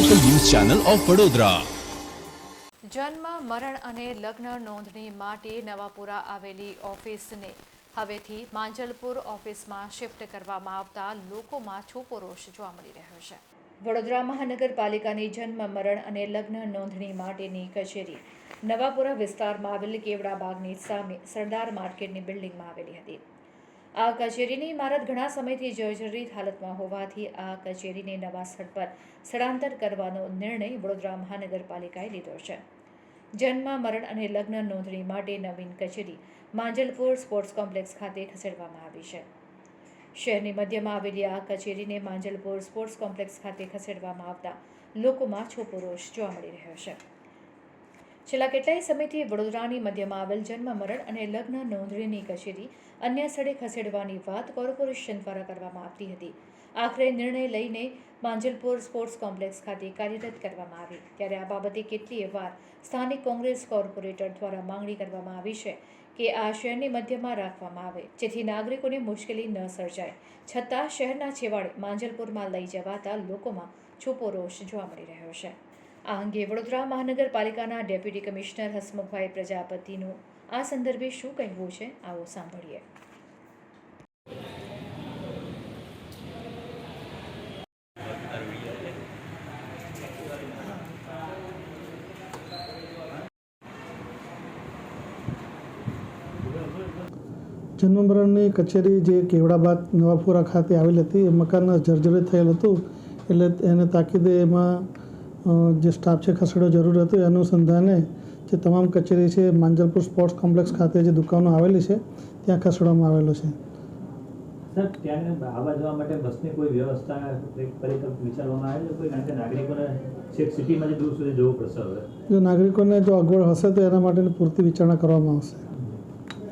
Channel of Vadodara જન્મ મરણ અને લગ્ન નોંધણી માટે નવાપુરા આવેલી ઓફિસને હવેથી માંજલપુર ઓફિસમાં શિફ્ટ કરવામાં આવતા લોકોમાં છૂપો રોષ જોવા મળી રહ્યો છે. વડોદરા મહાનગરપાલિકાની જન્મ મરણ અને લગ્ન નોંધણી માટેની કચેરી. નવાપુરા વિસ્તારમાં આવેલી કેવડા બાગની સામે સરદાર માર્કેટની બિલ્ડિંગમાં આવેલી હતી. આ કચેરીની ઇમારત ઘણા સમયથી જર્જરિત હાલતમાં હોવાથી આ કચેરીને નવા સ્થળ પર સ્થળાંતર કરવાનો નિર્ણય વડોદરા મહાનગરપાલિકાએ લીધો છે. જન્મ, મરણ અને લગ્ન નોંધણી માટે નવીન કચેરી માંજલપુર સ્પોર્ટ્સ કોમ્પ્લેક્સ ખાતે ખસેડવામાં આવી છે. શહેરની મધ્યમાં આવેલી આ કચેરીને માંજલપુર સ્પોર્ટ્સ કોમ્પ્લેક્સ ખાતે ખસેડવામાં આવતા લોકોમાં છોપો રોષ જોવા મળી રહ્યો છે. છેલ્લા કેટલાય સમયથી વડોદરાની મધ્યમાં આવેલ જન્મ મરણ અને લગ્ન નોંધણીની કચેરી અન્ય સ્થળે ખસેડવાની વાત કોર્પોરેશન દ્વારા કરવામાં આવતી હતી. આખરે નિર્ણય લઈને માંજલપુર સ્પોર્ટ્સ કોમ્પ્લેક્સ ખાતે કાર્યરત કરવામાં આવી. ત્યારે આ બાબતે કેટલીય વાર સ્થાનિક કોંગ્રેસ કોર્પોરેટર દ્વારા માંગણી કરવામાં આવી છે કે આ શહેરની મધ્યમાં રાખવામાં આવે, જેથી નાગરિકોને મુશ્કેલી ન સર્જાય. છતાં શહેરના છેવાડે માંજલપુરમાં લઈ જવાતા લોકોમાં છૂપો રોષ જોવા મળી રહ્યો છે. આ અંગે વડોદરા મહાનગરપાલિકાના ડેપ્યુટી કમિશનર હસમુખભાઈ પ્રજાપતિનું આ સંદર્ભે શું કહેવું છે, આવો સાંભળીએ. જન્મમરણની કચેરી જે કેવડાબાદ નવાપુરા ખાતે આવેલી હતી, એ મકાન જર્જરિત થયેલ હતું, એટલે એને તાકીદે એમાં જે સ્ટાફ છે ખસેડો જરૂર હતો. એ અનુસંધાને જે તમામ કચેરી છે માંજલપુર સ્પોર્ટ્સ કોમ્પ્લેક્સ ખાતે જે દુકાનો આવેલી છે ત્યાં ખસેડવામાં આવેલો છે. જો નાગરિકોને જો અગવડ હશે તો એના માટેની પૂરતી વિચારણા કરવામાં આવશે.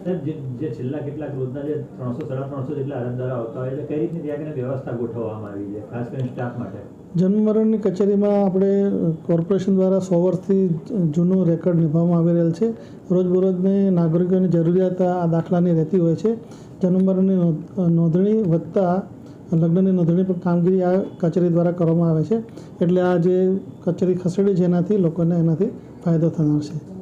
સર જે છેલ્લા કેટલાક રોજના જે ત્રણસો, સાડા ત્રણસો જેટલા અરજદારો આવતા હોય એટલે કઈ રીતની ત્યાં વ્યવસ્થા ગોઠવવામાં આવી છે, ખાસ કરીને સ્ટાફ માટે? જન્મ મરણની કચેરીમાં આપણે કોર્પોરેશન દ્વારા સો વર્ષથી જૂનું રેકોર્ડ નિભાવવામાં આવી રહેલ છે. રોજબરોજની નાગરિકોની જરૂરિયાત આ દાખલાની રહેતી હોય છે. જન્મ મરણની નોંધણી વધતા લગ્નની નોંધણી પણ કામગીરી આ કચેરી દ્વારા કરવામાં આવે છે. એટલે આ જે કચેરી ખસેડી છે એનાથી લોકોને એનાથી ફાયદો થનાર છે.